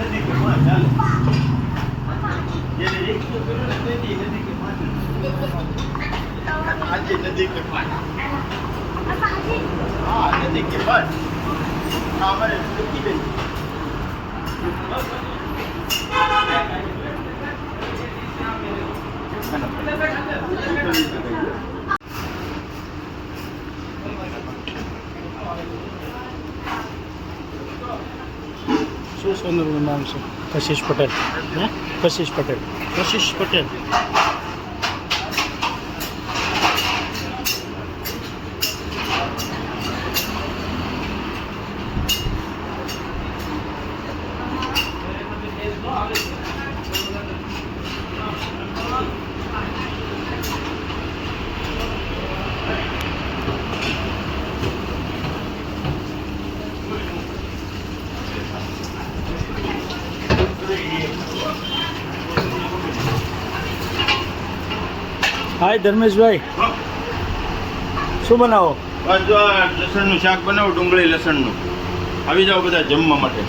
એમનું નદી કે ભાઈ ચાલે જેને રિક્ષો કર્યો ને તેથી નદી કે આજે નદી કે ભાઈ હા નદી કે ભાઈ હા અમારે સુખીબેન શું સોનરનું નામ છે? કશિશ પટેલ. હે? કશિશ પટેલ. કશિશ પટેલ. હાય ધર્મેશભાઈ શું બનાવો? બસ જો આ લસણનું શાક બનાવો ડુંગળી લસણનું. આવી જાઓ બધા જમવા માટે.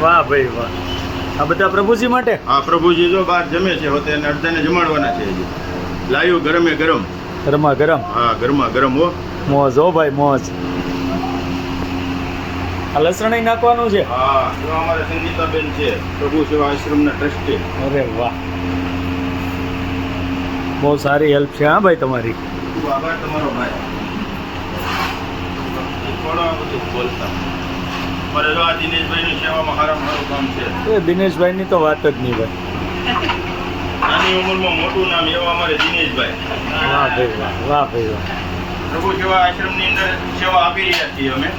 વાહ ભાઈ વાહ. આ બધા પ્રભુજી માટે? હા પ્રભુજી જો બહાર જમે છે હોતે એને અડધાને જમાડવાના છે હજી. લાયું ગરમે ગરમ. ગરમા ગરમ? હા ગરમા ગરમ હો. મોજ હો ભાઈ મોજ. આ લસણ નાખવાનું છે? હા જો અમારે સંગીતાબેન છે પ્રભુ સેવા આશ્રમના ટ્રસ્ટી. અરે વાહ. બહુ સારી હેલ્પ છે હા ભાઈ તમારી? ખૂબ આભાર તમારો ભાઈ. બોલતા. દિનેશભાઈની તો વાત જ નહીં ભાઈ. નાની ઉંમરમાં મોટું નામ એવા અમારે દિનેશભાઈ. વાહ ભાઈ વાહ વાહ ભાઈ વાહ. પ્રભુ સેવા આશ્રમની અંદર સેવા આપી રહ્યા છીએ અમે.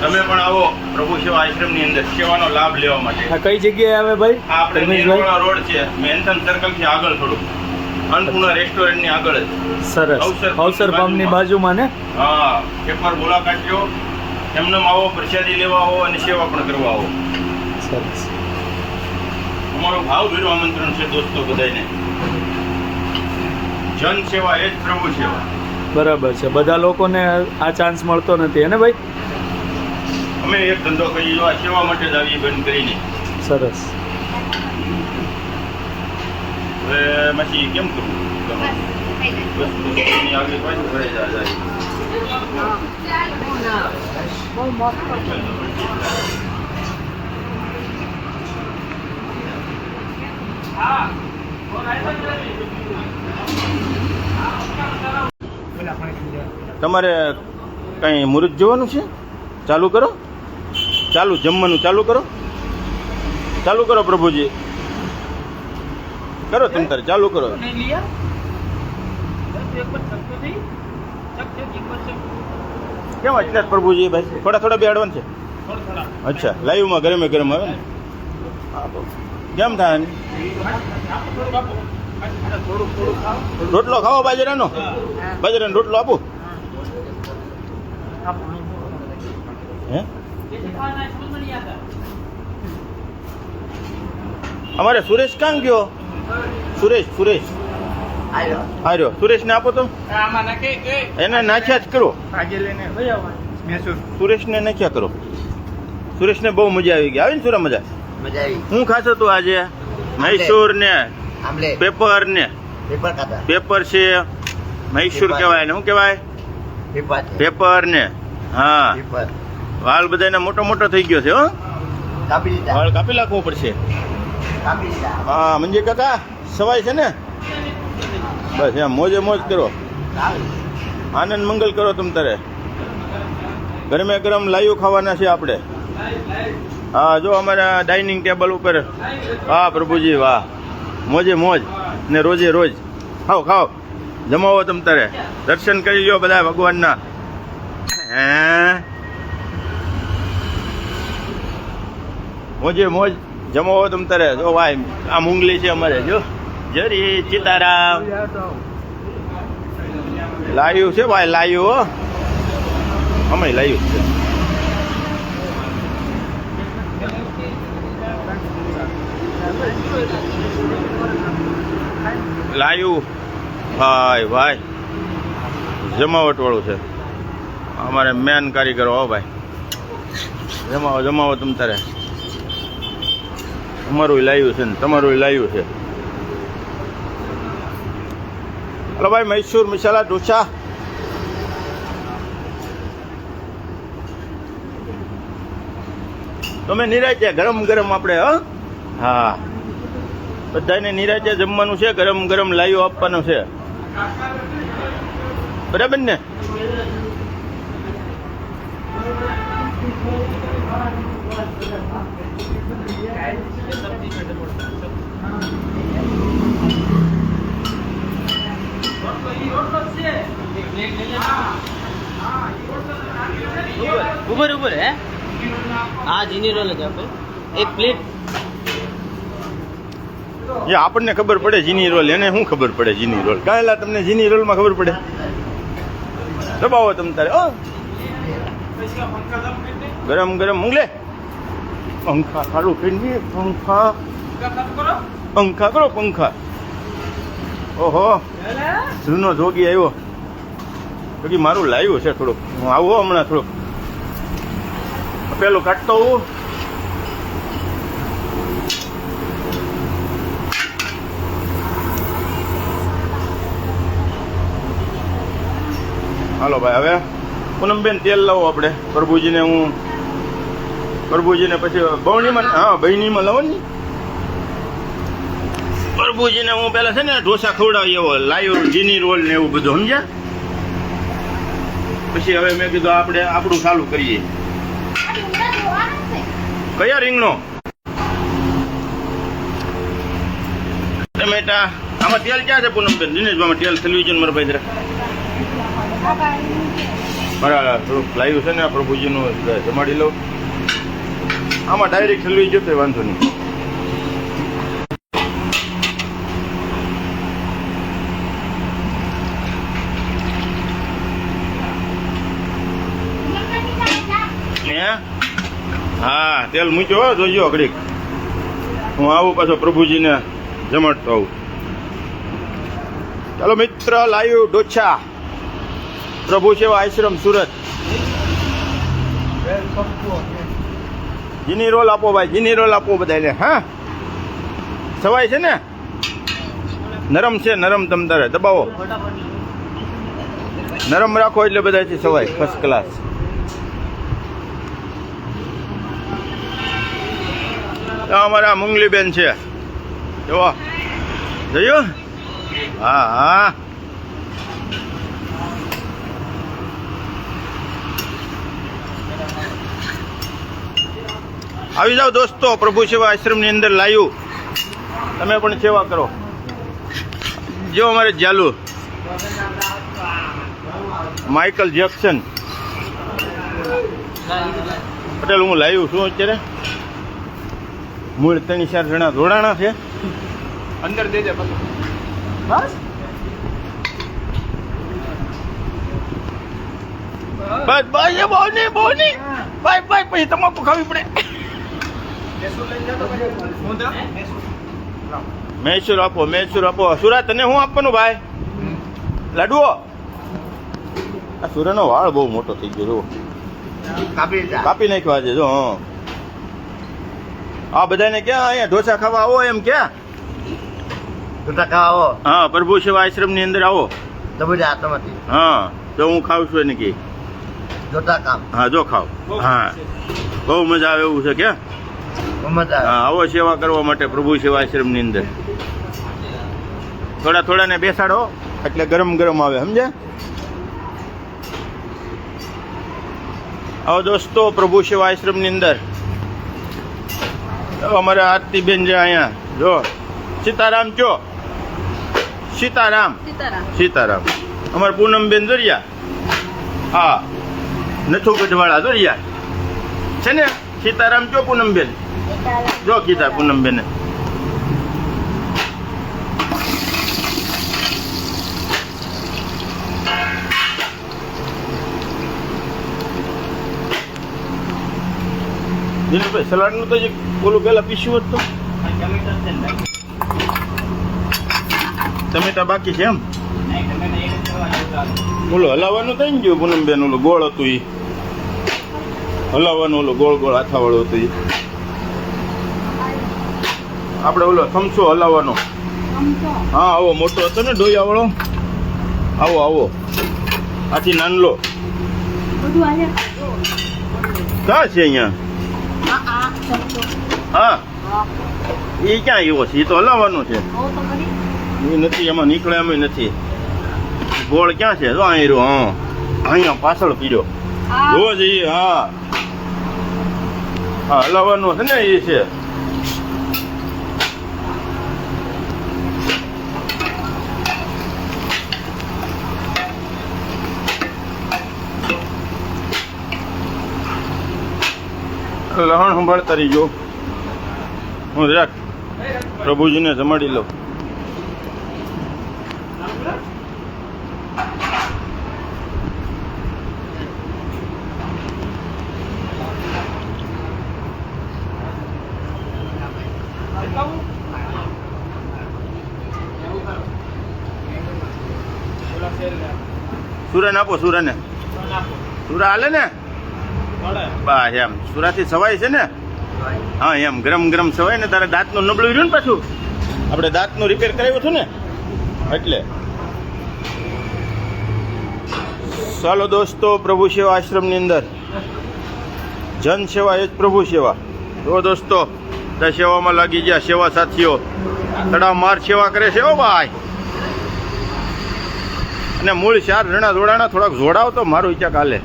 તમે પણ આવો પ્રભુ સેવા આશ્રમની અંદર સેવાનો લાભ લેવા માટે. આ કઈ જગ્યાએ આવે ભાઈ? આપણે નિર્મળા રોડ છે મેન્થન સર્કલથી આગળ થોડું અન્નપૂર્ણા રેસ્ટોરન્ટની આગળ જ. સરસ. અવસર અવસર પામની બાજુમાં. ને? હા એકવાર મુલાકાત લો એમને આવો પ્રસાદી લેવા આવો અને સેવા પણ કરવા આવો. સરસ. અમારો ભાવભીરું આમંત્રણ છે દોસ્તો બધાને જન સેવા એ જ પ્રભુ સેવા. બરાબર છે. બધા લોકોને આ ચાન્સ મળતો નથી હે ને ભાઈ? અમે એક ધંધો કરી આ સેવા માટે જ આવીએ બંધ કરીને. સરસ. હવે પછી કેમ કરવું. તમારે કઈ મુહૂર્ત જોવાનું છે? ચાલુ કરો. ચાલુ જમવાનું ચાલુ કરો. ચાલુ કરો પ્રભુજી. કરો તમે તારે ચાલુ કરો. કેમ અત્યારે પ્રભુજી? ભાઈ થોડા થોડા બે એડવાન્સ છે. અચ્છા લાઈવમાં ગરમે ગરમ આવે ને? કેમ થાય રોટલો ખાવો બાજરાનો? બાજરાનો રોટલો આપું. હે? અમારે સુરેશ કાં ગયો? સુરેશ સુરેશ. હાર્યો સુરેશને આપો તો. એને નાખ્યા જ કરો. સુરેશને નાખ્યા કરો. સુરેશને બહુ મજા આવી ગઈ. આવી ને સુરા મજા? હું ખાતો તું આજે? મૈસૂર ને પેપર ને પેપર છે. મૈસૂર કેવાય કહેવાય ને શું કહેવાય? પેપર પેપર ને હા. પેપર. વાળ બધાને મોટો મોટો થઈ ગયો છે હો. વાળ કાપી નાખવો પડશે. હા મંજી કાકા સવાય છે ને? બસ એમ મોજે મોજ કરો. આનંદ મંગલ કરો તમ તારે. ગરમે ગરમ લાઈવ ખાવાના છે આપણે. હા જો અમારા ડાઇનિંગ ટેબલ ઉપર. હા પ્રભુજી વાહ. મોજે મોજ ને રોજે રોજ. ખાઓ ખાઓ. જમાવો તમ તારે. દર્શન કરી લો બધા ભગવાનના. હે? મોજે મોજ જમાવો તમ તારે. જો ભાઈ, આ મુંગલી છે અમારે, જો. જરી, ચિતારામ. લાયું છે ભાઈ, લાયું હો. અમે લાયું છે. લાયું. ભાઈ ભાઈ. જમાવટ વાળું છે. અમારે મેન કારીગરો હો ભાઈ. જમાવો જમાવો તમ તારે. અમારું લાવ્યું છે ને, તમારું લાવ્યું છે. હલો ભાઈ, મૈસૂર મસાલા ઢોસા. તમે નિરાજે ગરમ ગરમ આપણે, હ? હા. બધાને નિરાજે જમવાનું છે, ગરમ ગરમ લાવ્યું આપવાનું છે. બરાબર ને? ઉભર ઉભર, હે? હા જીની રોલ જ આપે. એક પ્લેટ જે આપણને ખબર પડે જીની રોલ, એને શું ખબર પડે જીની રોલ? કાંઈલા તમને જીની રોલમાં ખબર પડે? દબાવો તમ તારે ગરમ ગરમ મૂંગલે પંખા. સારું કરી પંખા? પંખા કરો, પંખા. ઓહો. જૂનો જોગી આવ્યો. જોગી મારું લાવ્યું છે થોડુંક. હું આવું હમણાં થોડુંક. પેલું કાઢતો હોઉં. હાલો ભાઈ, હવે પૂનમબેન તેલ લાવો આપણે. પ્રભુજીને હું પ્રભુજીને પછી બવણીમાં હા બહેનીમાં લાવો ને. પ્રભુજીને હું પેલા છે ને ઢોસા ખવડાવી એવો લાયો જીની રોલ ને એવું બધું, સમજ્યા? પછી હવે મેં કીધું આપણે આપણું ચાલુ કરીએ. કયા રીંગણો ટમેટા. આમાં તેલ ક્યાં છે પૂનમબેન દિનેશભાઈ તેલ થેલવી છે મારા ભાઈ મારા થોડુંક લાવ્યું છે ને પ્રભુજીનું જમાડી લઉં. આમાં ડાયરેક્ટ ખેલવી જતો વાંધો નહીં. હે, તેલ મૂક્યો જોજો ઘડીક. હું આવું પાછો પ્રભુજીને જમાડતો આવું. ચાલો મિત્ર લાવ્યું ડોછા. પ્રભુ સેવા આશ્રમ સુરત. જીની રોલ આપો ભાઈ, જીની રોલ આપો બધાને હા? સવાય છે ને? નરમ છે, નરમ તમ તારે, દબાવો. નરમ રાખો એટલે બધાથી સવાય ફર્સ્ટ ક્લાસ અમારા મુંગલી બેન છે. જોવા. જોયું? હા હા. આવી જાઓ દોસ્તો પ્રભુ સેવા આશ્રમની અંદર લાવ્યું તમે પણ સેવા કરો. જો અમારે જાલુ માઇકલ જેક્સન. પટેલ હું લાવ્યું છું અત્યારે. મૂળ ત્રણ ચાર જણા જોડાણા છે. અંદર દેજે બસ? બસ બસ એ બહુ નહીં બહુ નહીં ભાઈ ભાઈ પછી તમાકુ ખાવી પડે. મૈસૂર આપો મૈસૂર આપો. સુરા તને શું આપવાનું ભાઈ? લાડુઓ? આ સુરાનો વાળ બહુ મોટો થઈ ગયો જો કાપી નાખ્યો આજે જો હં. આ બધાને ક્યાં? અહીંયા ઢોસા ખાવા આવો એમ ક્યાં? ઢોસા ખાવા આવો. હા પ્રભુ સેવા આશ્રમની અંદર આવો. તમે હાથમાંથી હા તો હું ખાઉં છું એને કે. જોતા કામ હા જો ખાવ. હા. બહુ મજા આવે એવું છે કે મજા હા આવો સેવા કરવા માટે પ્રભુ સેવા આશ્રમની અંદર. થોડા થોડાને બેસાડો. એટલે ગરમ ગરમ આવે સમજે? આવો દોસ્તો પ્રભુ સેવા આશ્રમની અંદર. અમારે આરતી બેન છે અહીંયા. જો સીતારામ ચો સીતારામ. સીતારામ. અમારે પૂનમ પૂનમબેન દોરિયા. હા નથુ ગઢવાળા દોરિયા. છે ને? સીતારામ ચો પૂનમબેન જો કીધા પૂનમબેને સલાડ સલાડનું તો જે ઓલું પેલા પીસ્યું હતું. ટમેટા બાકી છે એમ? ઓલું હલાવવાનું થઈ ને ગયું પૂનમબેન, ઓલું ગોળ હતું એ હલાવવાનું ઓલું ગોળ ગોળ હાથાવાળું હતું ઈ. આપણે ઓલો થમસો હલાવવાનો. હા આવો મોટો હતો ને ડોયા વાળો આવો આવો. આથી નાનલો. ક્યાં છે અહીંયા? હા. એ ક્યાં આવ્યો છે? એ તો હલાવવાનો છે. એ નથી એમાં નીકળે એમ નથી. ગોળ ક્યાં છે? તો અહીં રહ્યો હા. અહીંયા પાછળ પીડ્યો જોવો જઈએ હા. હા હલાવવાનો છે ને એ છે. લહણ સંભાળતા રહીજો હું રાખ. પ્રભુજીને જમાડી લઉં. સુરન આપો સુરાને. સુરા હાલે ને? બસ એમ. સુરાથી સવાય છે ને? હા એમ. ગરમ ગરમ સવાય ને તારે દાંતનું નબળું રહ્યું ને પાછું? આપણે દાંતનું રિપેર કરાવ્યું હતું ને? એટલે. ચાલો દોસ્તો પ્રભુ સેવા આશ્રમની અંદર. જન સેવા એ જ પ્રભુ સેવા. જો દોસ્તો ત્યાં સેવામાં લાગી ગયા સેવા સાથીઓ. તડાવ માર સેવા કરે છે ઓ ભાઈ. અને મૂળ ચાર જણા જોડાણા થોડાક જોડાવ તો મારું વિચાર કાલે.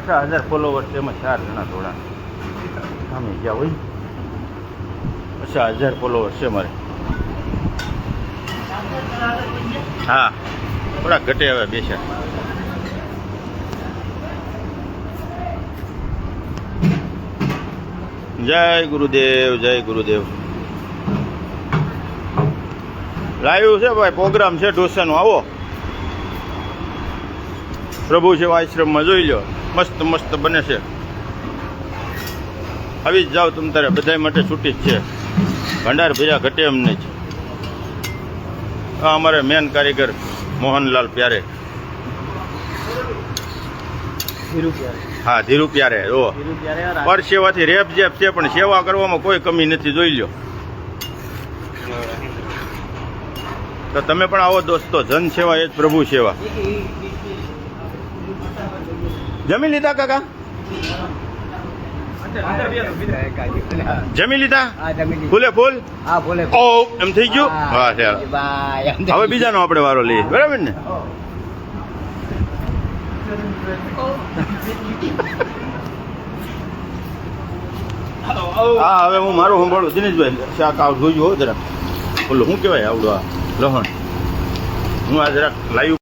પચાસ હજાર ફોલોવર છે, એમાં ચાર જણા થોડા સામે ગયા હોય. પચાસ હજાર ફોલોવર છે મારે હા થોડા ઘટે હવે બેસ્યા. જય ગુરુદેવ જય ગુરુદેવ. લાવ્યું છે ભાઈ, પ્રોગ્રામ છે ઢોસાનો આવો. પ્રભુ સેવા આશ્રમમાં જોઈ લો મસ્ત મસ્ત બને છે. આવી જ જાઓ તમ તારે બધા માટે છૂટી જ છે. ભંડાર ભેજા ઘટે એમ નહીં. આ અમારે મેન કારીગર મોહનલાલ પ્યારે. હા ધીરુ પ્યારે ઓ પર સેવાથી રેપ જેપ છે પણ સેવા કરવામાં કોઈ કમી નથી જોઈ લો તો તમે પણ આવો દોસ્તો જન સેવા એ જ પ્રભુ સેવા. જમી લીધા કાકા? જમી લીધા? ફૂલે ફૂલ? ઓ એમ થઈ ગયું? હા. ચાલ હવે બીજાનો આપણે વારો લઈએ. બરાબર ને? હા હવે હું મારું સંભાળું. દિનેશભાઈ શાક આવ જોયું હો જરા બોલો શું કહેવાય આવડું આ લહણ હું આ જરાક લાઈવ